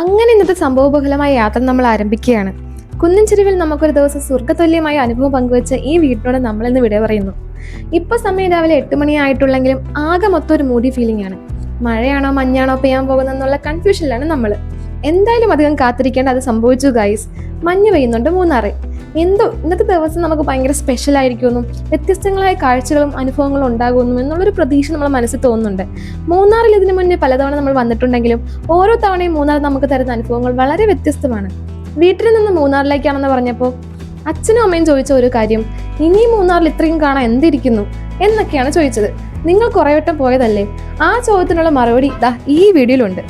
അങ്ങനെ ഇന്നത്തെ സംഭവബഹുലമായ യാത്ര നമ്മൾ ആരംഭിക്കുകയാണ്. കുന്നിൻ ചെരുവിൽ നമുക്കൊരു ദിവസം സ്വർഗതുല്യമായ അനുഭവം പങ്കുവെച്ച ഈ വീട്ടിനോട് നമ്മൾ ഇന്ന് വിട പറയുന്നു. ഇപ്പൊ സമയം രാവിലെ എട്ട് മണിയായിട്ടുള്ളെങ്കിലും ആകെ മൊത്തം ഒരു മൂടി ഫീലിംഗ് ആണ്. മഴയാണോ മഞ്ഞാണോ പെയ്യാൻ പോകുന്നെന്നുള്ള കൺഫ്യൂഷനിലാണ് നമ്മൾ എന്തായാലും അധികം കാത്തിരിക്കേണ്ട അത് സംഭവിച്ചു ഗൈസ് മഞ്ഞ് പെയ്യുന്നുണ്ട് മൂന്നാറ്. എന്തോ ഇന്നത്തെ ദിവസം നമുക്ക് ഭയങ്കര സ്പെഷ്യൽ ആയിരിക്കുമെന്നും വ്യത്യസ്തങ്ങളായ കാഴ്ചകളും അനുഭവങ്ങളും ഉണ്ടാകുമെന്നും എന്നുള്ളൊരു പ്രതീക്ഷ നമ്മുടെ മനസ്സിൽ തോന്നുന്നുണ്ട്. മൂന്നാറിൽ ഇതിനു മുന്നേ പലതവണ നമ്മൾ വന്നിട്ടുണ്ടെങ്കിലും ഓരോ തവണയും മൂന്നാർ നമുക്ക് തരുന്ന അനുഭവങ്ങൾ വളരെ വ്യത്യസ്തമാണ്. വീട്ടിൽ നിന്ന് മൂന്നാറിലേക്കാണെന്ന് പറഞ്ഞപ്പോൾ അച്ഛനും അമ്മയും ചോദിച്ച ഒരു കാര്യം ഇനി മൂന്നാറിൽ ഇത്രയും കാണാൻ എന്തിരിക്കുന്നു? എന്നൊക്കെയാണ് ചോദിച്ചത്. നിങ്ങൾ കുറേ വട്ടം പോയതല്ലേ? ആ ചോദ്യത്തിനുള്ള മറുപടി ഇതാ ഈ വീഡിയോയിലുണ്ട്.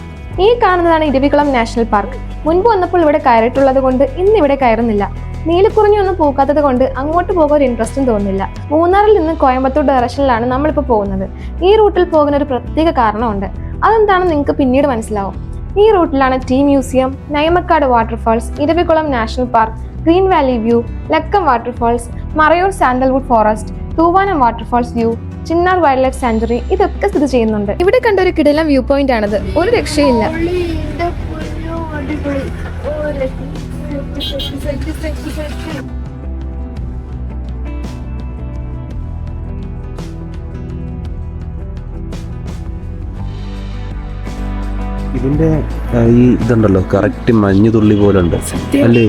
ഈ കാണുന്നതാണ് ഇരവികുളം നാഷണൽ പാർക്ക്. മുൻപ് വന്നപ്പോൾ ഇവിടെ കയറിയിട്ടുള്ളത് കൊണ്ട് ഇന്ന് ഇവിടെ കയറുന്നില്ല. നീലക്കുറിഞ്ഞൊന്നും പൂക്കാത്തത് കൊണ്ട് അങ്ങോട്ട് പോകാൻ ഒരു ഇൻട്രസ്റ്റും തോന്നുന്നില്ല. മൂന്നാറിൽ നിന്ന് കോയമ്പത്തൂർ ഡയറക്ഷനിലാണ് നമ്മളിപ്പോൾ പോകുന്നത്. ഈ റൂട്ടിൽ പോകുന്ന ഒരു പ്രത്യേക കാരണമുണ്ട്. അതെന്താണെന്ന് നിങ്ങൾക്ക് പിന്നീട് മനസ്സിലാവും. ഈ റൂട്ടിലാണ് tea museum Nayamakkad waterfalls Eravikulam national park green valley view Lakkam waterfalls Marayur sandalwood forest Thoovanam waterfalls view Chinnar wild life sanctuary ഇതൊക്കെ സ്ഥിതി ചെയ്യുന്നുണ്ട്. ഇവിടെ കണ്ട ഒരു കിടലം വ്യൂ പോയിന്റ് ആണത്. ഒരു രക്ഷയില്ല ഇതിന്റെ ഈ ഇതുണ്ടല്ലോ കറക്റ്റ് മഞ്ഞുതുള്ളി പോലെ ഉണ്ട് അല്ലേ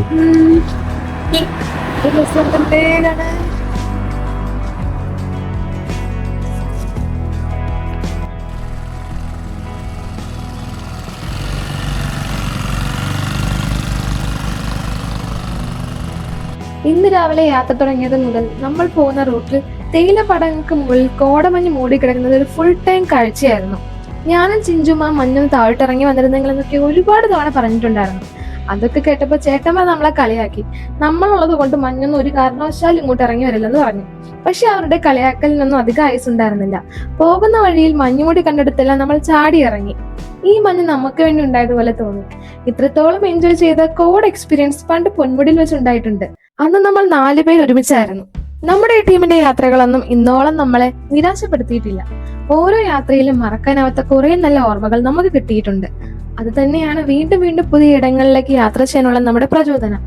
ഇന്ന് രാവിലെ യാത്ര തുടങ്ങിയത് മുതൽ നമ്മൾ പോകുന്ന റൂട്ടിൽ തേയില പടങ്ങൾക്ക് മുകളിൽ കോടമഞ്ഞ് മൂടിക്കിടക്കുന്നത് ഒരു ഫുൾ ടൈം കാഴ്ചയായിരുന്നു. ഞാനും ചിഞ്ചും ആ മഞ്ഞും താഴ്ത്തിറങ്ങി വന്നിരുന്നെങ്കിൽ എന്നൊക്കെ ഒരുപാട് തവണ പറഞ്ഞിട്ടുണ്ടായിരുന്നു. അതൊക്കെ കേട്ടപ്പോൾ ചേട്ടന്മാർ നമ്മളെ കളിയാക്കി. നമ്മളുള്ളത് കൊണ്ട് മഞ്ഞൊന്നും ഒരു കാരണവശാലും ഇങ്ങോട്ട് ഇറങ്ങി വരില്ലെന്ന് പറഞ്ഞു. പക്ഷെ അവരുടെ കളിയാക്കലിനൊന്നും അധികം ആയുസ് ഉണ്ടായിരുന്നില്ല. പോകുന്ന വഴിയിൽ മഞ്ഞുമൂടി കണ്ടെടുത്തെല്ലാം നമ്മൾ ചാടി ഇറങ്ങി. ഈ മഞ്ഞ് നമുക്ക് വേണ്ടി ഉണ്ടായതുപോലെ തോന്നി. ഇത്രത്തോളം എൻജോയ് ചെയ്ത കോഡ് എക്സ്പീരിയൻസ് പണ്ട് പൊന്മുടിയിൽ വെച്ചുണ്ടായിട്ടുണ്ട് അന്ന് നമ്മൾ നാലു പേര് ഒരുമിച്ചായിരുന്നു. നമ്മുടെ ടീമിന്റെ യാത്രകളൊന്നും ഇന്നോളം നമ്മളെ നിരാശപ്പെടുത്തിയിട്ടില്ല. ഓരോ യാത്രയിലും മറക്കാനാവാത്ത കുറെ നല്ല ഓർമ്മകൾ നമുക്ക് കിട്ടിയിട്ടുണ്ട്. അത് തന്നെയാണ് വീണ്ടും വീണ്ടും പുതിയ ഇടങ്ങളിലേക്ക് യാത്ര ചെയ്യാനുള്ള നമ്മുടെ പ്രചോദനം?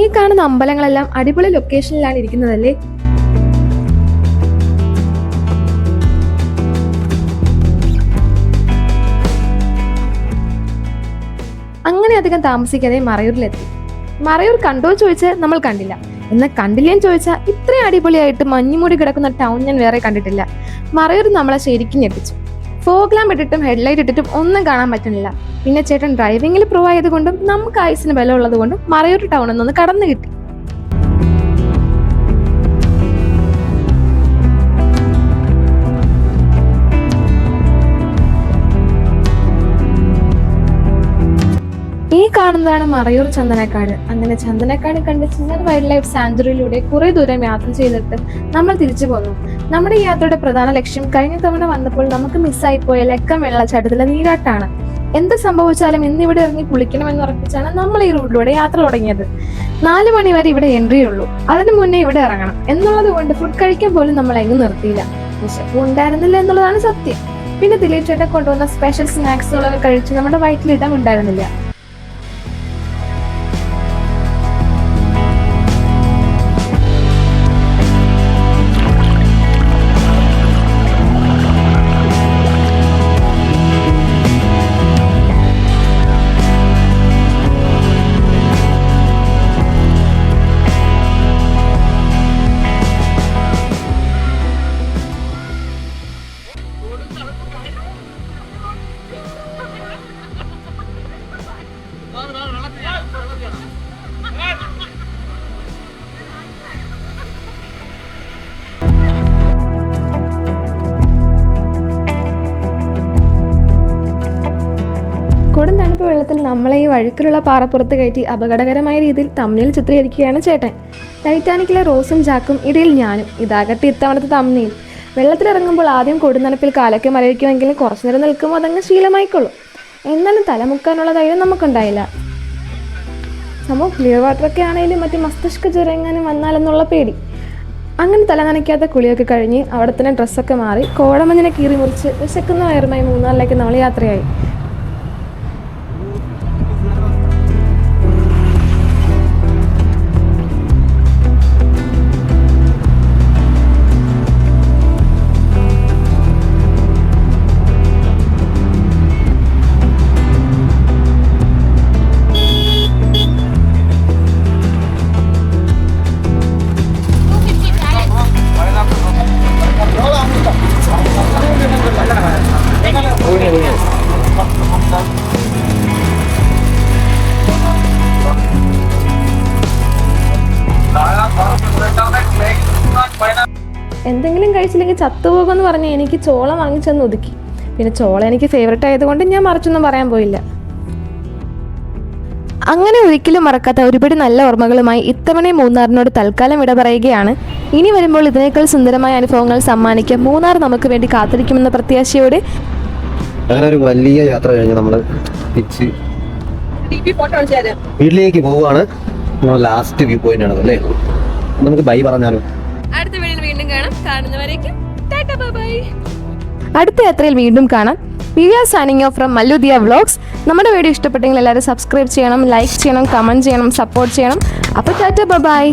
ഈ കാണുന്ന അമ്പലങ്ങളെല്ലാം അടിപൊളി ലൊക്കേഷനിലാണ് ഇരിക്കുന്നതല്ലേ? അങ്ങനെ അധികം താമസിക്കാതെ മറയൂരിലെത്തി. മറയൂർ കണ്ടോ ചോദിച്ചാൽ നമ്മൾ കണ്ടില്ല. എന്നാൽ കണ്ടില്ലേന്ന് ചോദിച്ചാൽ ഇത്രയും അടിപൊളിയായിട്ട് മഞ്ഞുമൂടി കിടക്കുന്ന ടൗൺ ഞാൻ വേറെ കണ്ടിട്ടില്ല. മറയൂർ നമ്മളെ ശരിക്കും ഞെട്ടിച്ചു. ഫോഗ് ലാമ്പ് ഇട്ടിട്ടും ഹെഡ്ലൈറ്റ് ഇട്ടിട്ടും ഒന്നും കാണാൻ പറ്റുന്നില്ല. പിന്നെ ചേട്ടൻ ഡ്രൈവിംഗിൽ പ്രൂവ് ആയതുകൊണ്ടും നമുക്ക് ആയുസിന് ബലമുള്ളത് കൊണ്ടും മറയൂർ ടൗണിൽ നിന്ന് കടന്നു കിട്ടി. ഈ കാണുന്നതാണ് മറയൂർ ചന്ദനക്കാട്. അങ്ങനെ ചന്ദനക്കാട് കണ്ട് ചിന്നർ വൈൽഡ് ലൈഫ് സാഞ്ചുറിയിലൂടെ കുറെ ദൂരം യാത്ര ചെയ്തിട്ട് നമ്മൾ തിരിച്ചു പോന്നു. നമ്മുടെ യാത്രയുടെ പ്രധാന ലക്ഷ്യം കഴിഞ്ഞ തവണ വന്നപ്പോൾ നമുക്ക് മിസ്സായി പോയ ലക്കം വെള്ളച്ചാട്ടത്തിലെ നീരാട്ടാണ്. എന്ത് സംഭവിച്ചാലും ഇന്നിവിടെ ഇറങ്ങി കുളിക്കണമെന്ന് ഉറപ്പിച്ചാണ് നമ്മൾ ഈ റൂട്ടിലൂടെ യാത്ര തുടങ്ങിയത്. നാല് മണി വരെ ഇവിടെ എൻട്രി ഉള്ളൂ. അതിനു മുന്നേ ഇവിടെ ഇറങ്ങണം. എന്നുള്ളത് കൊണ്ട് ഫുഡ് കഴിക്കാൻ പോലും നമ്മൾ എങ്ങും നിർത്തിയില്ല. വിശപ്പ് ഉണ്ടായിരുന്നില്ല എന്നുള്ളതാണ് സത്യം. പിന്നെ ദിലീപ് ചേട്ടൻ കൊണ്ടുവന്ന സ്പെഷ്യൽ സ്നാക്സുകളൊക്കെ കഴിച്ച് നമ്മുടെ വയറ്റിലിടാൻ ഉണ്ടായിരുന്നില്ല. കൊടും തണുപ്പ് വെള്ളത്തിൽ നമ്മളെ ഈ വഴുക്കിലുള്ള പാറപ്പുറത്ത് കയറ്റി അപകടകരമായ രീതിയിൽ തമ്മിൽ ചിത്രീകരിക്കുകയാണ് ചേട്ടൻ. ടൈറ്റാനിക്കിലെ റോസും ജാക്കും ഇടയിൽ ഞാനും. ഇതാകട്ടെ ഇത്തവണത്തെ തമ്മിൽ വെള്ളത്തിലിറങ്ങുമ്പോൾ ആദ്യം കൊടുന്നണപ്പിൽ കാലൊക്കെ മരവിക്കുമെങ്കിലും കുറച്ചു നേരം നിൽക്കുമ്പോൾ അതങ്ങ് ശീലമായിക്കൊള്ളും. എന്നാലും തലമുക്കാനുള്ള ധൈര്യം നമുക്കുണ്ടായില്ല. സംഭവം ക്ലിയർ വാട്ടറൊക്കെ ആണെങ്കിലും മറ്റു മസ്തിഷ്ക ജ്വരങ്ങാനും വന്നാലെന്നുള്ള പേടി. അങ്ങനെ തല നനയ്ക്കാത്ത കുളിയൊക്കെ കഴിഞ്ഞ് അവിടെ തന്നെ ഡ്രസ്സൊക്കെ മാറി കോടമഞ്ഞിനെ കീറി മുറിച്ച് വിശക്കുന്ന വയറുമായി മൂന്നാറിലേക്ക് നമ്മൾ യാത്രയായി. എന്തെങ്കിലും കഴിച്ചില്ലെങ്കിൽ ചത്തുപോകുമെന്ന് പറഞ്ഞ് എനിക്ക് ചോള വാങ്ങിച്ചെന്ന് ഒതുക്കി. പിന്നെ ചോള എനിക്ക് ഫേവറേറ്റ് ആയതുകൊണ്ട് ഞാൻ മറിച്ചൊന്നും പറയാൻ പോയില്ല. അങ്ങനെ ഒരിക്കലും മറക്കാത്ത ഒരുപാട് നല്ല ഓർമ്മകളുമായി ഇത്തവണ മൂന്നാറിനോട് തൽക്കാലം വിട പറയുകയാണ്. ഇനി വരുമ്പോൾ ഇതിനേക്കാൾ സുന്ദരമായ അനുഭവങ്ങൾ സമ്മാനിക്കാൻ മൂന്നാർ നമുക്ക് വേണ്ടി കാത്തിരിക്കുമെന്ന പ്രത്യാശയോടെ അങ്ങനെ ഒരു വലിയ യാത്ര കഴിഞ്ഞ് നമ്മൾ തിരിച്ച് വീട്ടിലേക്ക് പോവുകയാണ്. ലാസ്റ്റ് വ്യൂ പോയിന്റ് ആണ് അല്ലേ? നമുക്ക് ബൈ പറഞ്ഞാലോ? അടുത്ത യാത്രയിൽ വീണ്ടും കാണാം. We are signing off from Malludiya vlogs നമ്മുടെ വീഡിയോ ഇഷ്ടപ്പെട്ടെങ്കിൽ എല്ലാവരും സബ്സ്ക്രൈബ് ചെയ്യണം ലൈക്ക് ചെയ്യണം കമന്റ് ചെയ്യണം സപ്പോർട്ട് ചെയ്യണം. അപ്പോൾ ടാറ്റ ബൈ.